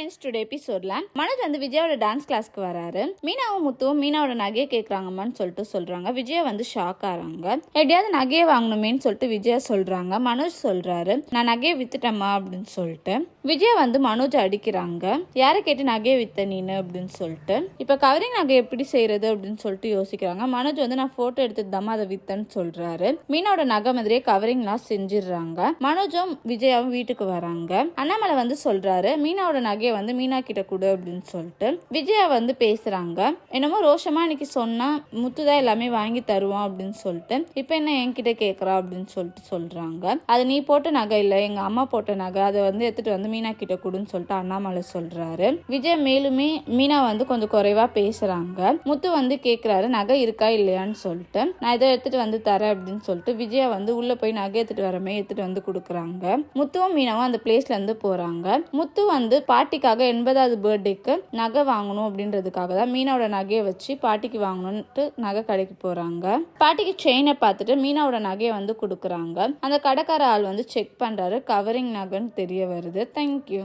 Friends today எபிசோட்ல மனோஜ் வந்து விஜயாவோட dance கிளாஸ்க்கு வராரு. மீனாவும் முத்துவும் மீனாவோட நகையை கேட்குறாங்கம்மான்னு சொல்லிட்டு சொல்றாங்க. விஜயா வந்து ஷாக் ஆறாங்க. எப்படியாவது நகையை வாங்கணுமேன்னு சொல்லிட்டு விஜயா சொல்றாங்க. மனோஜ் சொல்றாரு நான் நகையை வித்துட்டேம்மா அப்படின்னு சொல்லிட்டு. விஜயா வந்து மனோஜ் அடிக்கிறாங்க. யாரை கேட்டு நகையை வித்த நீனு? அப்படின்னு சொல்லிட்டு. இப்போ கவரிங் நகை எப்படி செய்யறது? அப்படின்னு சொல்லிட்டு யோசிக்கிறாங்க. மனோஜ் வந்து நான் போட்டோ எடுத்துட்டு தாம்மா அதை வித்தன்னு சொல்றாரு. மீனாவோட நகை மாதிரியே கவரிங்லாம் செஞ்சிடுறாங்க. மனோஜும் விஜயாவும் வீட்டுக்கு வராங்க. அண்ணாமலை வந்து சொல்றாரு மீனாவோட நகையை வந்து மீனா கிட்ட கொடு அப்படின்னு சொல்லிட்டு விஜயா வந்து பேசுறாங்க. என்னமோ ரோஷமா இன்னைக்கு சொன்னா முத்து தான் எல்லாமே வாங்கி தருவான் அப்படின்னு சொல்லிட்டு இப்போ என்ன என்கிட்ட கேட்குறா அப்படின்னு சொல்லிட்டு சொல்றாங்க. அது நீ போட்ட நகை இல்லை எங்க அம்மா போட்ட நகை அதை வந்து எடுத்துட்டு வந்து மீனா கிட்ட கொடுன்னு சொல்லிட்டு அண்ணாமலை சொல்றாரு. விஜய் மேலுமே மீனா வந்து கொஞ்சம் குறைவா பேசுறாங்க. முத்து வந்து கேக்குறாரு நகை இருக்கா இல்லையான்னு சொல்லிட்டு. நான் இதை எடுத்துட்டு வந்து தரேன் அப்படின்னு சொல்லிட்டு விஜயா வந்து உள்ள போய் நகை எடுத்துட்டு வரமே எடுத்துட்டு வந்து கொடுக்குறாங்க. முத்துவும் மீனாவும் அந்த பிளேஸ்ல இருந்து போறாங்க. முத்து வந்து பாட்டிக்காக எண்பதாவது பர்த்டேக்கு நகை வாங்கணும் அப்படின்றதுக்காக தான் மீனாவோட நகையை வச்சு பாட்டிக்கு வாங்கணும்ட்டு நகை கடைக்கு போறாங்க. பாட்டிக்கு செயினை பார்த்துட்டு மீனாவோட நகையை வந்து கொடுக்குறாங்க. அந்த கடைக்கார ஆள் வந்து செக் பண்றாரு. கவரிங் நகைன்னு தெரிய வருது. தேங்க்யூ